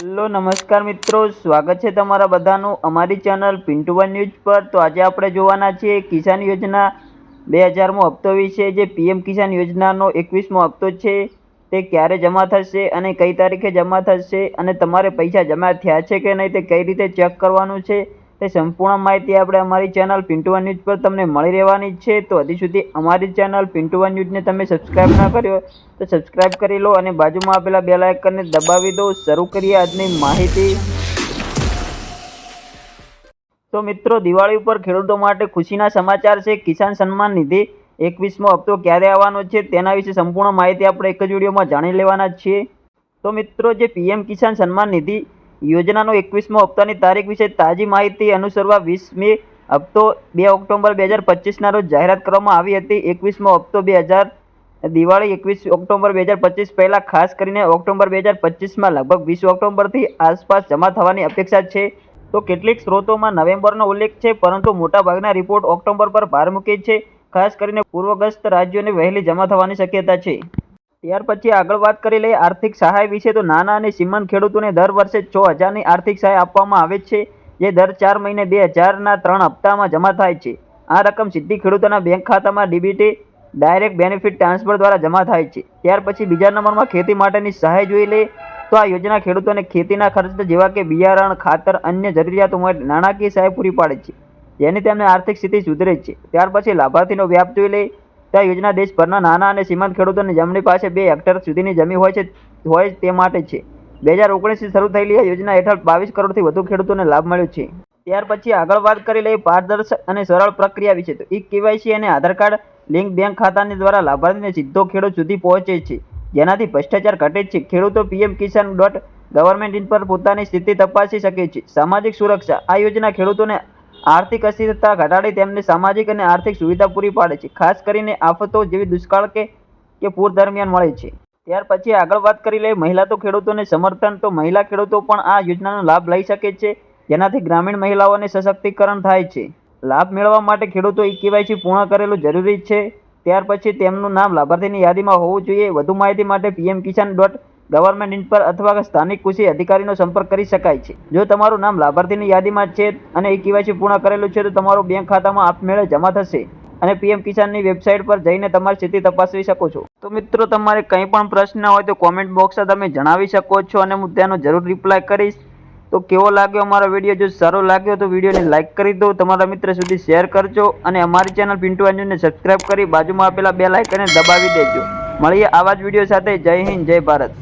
Hello, નમસ્કાર મિત્રો. સ્વાગત છે તમારા બધાનું અમારી ચેનલ પિન્ટુ વન ન્યૂઝ પર. તો આજે આપણે જોવાના છીએ કિસાન યોજના બે હજારમો હપ્તો વિશે. જે પીએમ કિસાન યોજનાનો એકવીસમો હપ્તો છે, તે ક્યારે જમા થશે અને કઈ તારીખે જમા થશે અને તમારે પૈસા જમા થયા છે કે નહીં તે કઈ રીતે ચેક કરવાનું છે. તે સંપૂર્ણ માહિતી આપણે અમારી ચેનલ પિન્ટુ વન ન્યૂઝ પર તમને મળી રહેવાની છે. તો હજી સુધી અમારી ચેનલ પિન્ટુ વન ન્યૂઝને તમે સબસ્ક્રાઈબ ના કર્યો તો સબસ્ક્રાઈબ કરી લો અને બાજુમાં આપેલા બે લાઇકનને દબાવી દો. શરૂ કરીએ આજની માહિતી. તો મિત્રો, દિવાળી ઉપર ખેડૂતો માટે ખુશીના સમાચાર છે. કિસાન સન્માન નિધિ એકવીસમો હપ્તો ક્યારે આવવાનો છે તેના વિશે સંપૂર્ણ માહિતી આપણે એક જ વિડીયોમાં જાણી લેવાના છીએ. તો મિત્રો, જે પીએમ કિસાન સન્માન નિધિ યોજનાનો એકવીસમો હપ્તાની તારીખ વિશે તાજી માહિતી અનુસરવા વીસમી હપ્તો બે ઓક્ટોબર બે હજાર પચીસના રોજ જાહેરાત કરવામાં આવી હતી. એકવીસમો હપ્તો બે હજાર દિવાળી એકવીસ ઓક્ટોબર બે હજાર પચીસ પહેલાં ખાસ કરીને ઓક્ટોબર બે હજાર પચીસમાં લગભગ વીસ ઓક્ટોબરથી આસપાસ જમા થવાની અપેક્ષા છે. તો કેટલીક સ્ત્રોતોમાં નવેમ્બરનો ઉલ્લેખ છે, પરંતુ મોટાભાગના રિપોર્ટ ઓક્ટોબર પર ભાર મૂકે છે. ખાસ કરીને પૂર્વગ્રસ્ત રાજ્યોને વહેલી જમા થવાની શક્યતા છે. ત્યાર પછી આગળ વાત કરી લઈએ આર્થિક સહાય વિશે. તો નાના અને સીમાંત ખેડૂતોને દર વર્ષે છ હજારની આર્થિક સહાય આપવામાં આવે છે. જે દર ચાર મહિને બે હજારના ત્રણ હપ્તામાં જમા થાય છે. આ રકમ સીધી ખેડૂતોના બેંક ખાતામાં ડીબીટી, ડાયરેક્ટ બેનિફિટ ટ્રાન્સફર દ્વારા જમા થાય છે. ત્યાર પછી બીજા નંબરમાં ખેતી માટેની સહાય જોઈ લે તો આ યોજના ખેડૂતોને ખેતીના ખર્ચ જેવા કે બિયારણ, ખાતર, અન્ય જરૂરિયાતો માટે નાણાકીય સહાય પૂરી પાડે છે. જેની તેમને આર્થિક સ્થિતિ સુધરે છે. ત્યાર પછી લાભાર્થીનો વ્યાપ જોઈ લે તો આ યોજના દેશભરના નાના અને સીમાંત ખેડૂતોને જમણી પાસે બે હેક્ટર સુધીની જમીન હોય છે, હોય તે માટે છે. બે હજાર ઓગણીસથી શરૂ થયેલી આ યોજના હેઠળ બાવીસ કરોડથી વધુ ખેડૂતોને લાભ મળ્યો છે. ત્યાર પછી આગળ વાત કરી લઈએ પારદર્શક અને સરળ પ્રક્રિયા વિશે તો ઈ કેવાયસી અને આધાર કાર્ડ લિંક બેંક ખાતાની દ્વારા લાભાર્થીને સીધો ખેડૂત સુધી પહોંચે છે. જેનાથી ભ્રષ્ટાચાર ઘટે છે. ખેડૂતો PM Kisan dot government in પર પોતાની સ્થિતિ તપાસી શકે છે. સામાજિક સુરક્ષા, આ યોજના ખેડૂતોને આર્થિક અસ્થિરતા ઘટાડી તેમને સામાજિક અને આર્થિક સુવિધા પૂરી પાડે છે. ખાસ કરીને આફતો જેવી દુષ્કાળ કે કે પૂર દરમિયાન મળે છે. ત્યાર પછી આગળ વાત કરી લઈએ મહિલા તો ખેડૂતોને સમર્થન, તો મહિલા ખેડૂતો પણ આ યોજનાનો લાભ લઈ શકે છે. જેનાથી ગ્રામીણ મહિલાઓને સશક્તિકરણ થાય છે. લાભ મેળવવા માટે ખેડૂતો એ કેવાયસી પૂર્ણ કરેલું જરૂરી છે. ત્યાર પછી તેમનું નામ લાભાર્થીની યાદીમાં હોવું જોઈએ. વધુ માહિતી માટે PM Kisan dot government in પર અથવા સ્થાનિક કૃષિ અધિકારીનો સંપર્ક કરી શકાય છે. જો તમારું નામ લાભાર્થીની યાદીમાં છે અને એ કેવાયસી પૂર્ણ કરેલું છે, તો તમારું બેંક ખાતામાં આપમેળે જમા થશે અને પીએમ કિસાનની વેબસાઇટ પર જઈને તમારી સ્થિતિ તપાસી શકો છો. તો મિત્રો, તમારે કંઈ પણ પ્રશ્ન હોય તો કોમેન્ટ બોક્સમાં તમે જણાવી શકો છો અને હું તેનો જરૂર રિપ્લાય કરીશ. તો કેવો લાગ્યો અમારો વીડિયો જો સારો લાગ્યો તો વિડીયોને લાઇક કરી દો. તમારા મિત્ર સુધી શેર કરજો અને અમારી ચેનલ પિન્ટુ અંજુને સબસ્ક્રાઇબ કરી બાજુમાં આપેલા બે લાઇકને દબાવી દેજો. મળીએ આવા જ વીડિયો સાથે. જય હિન્દ, જય ભારત.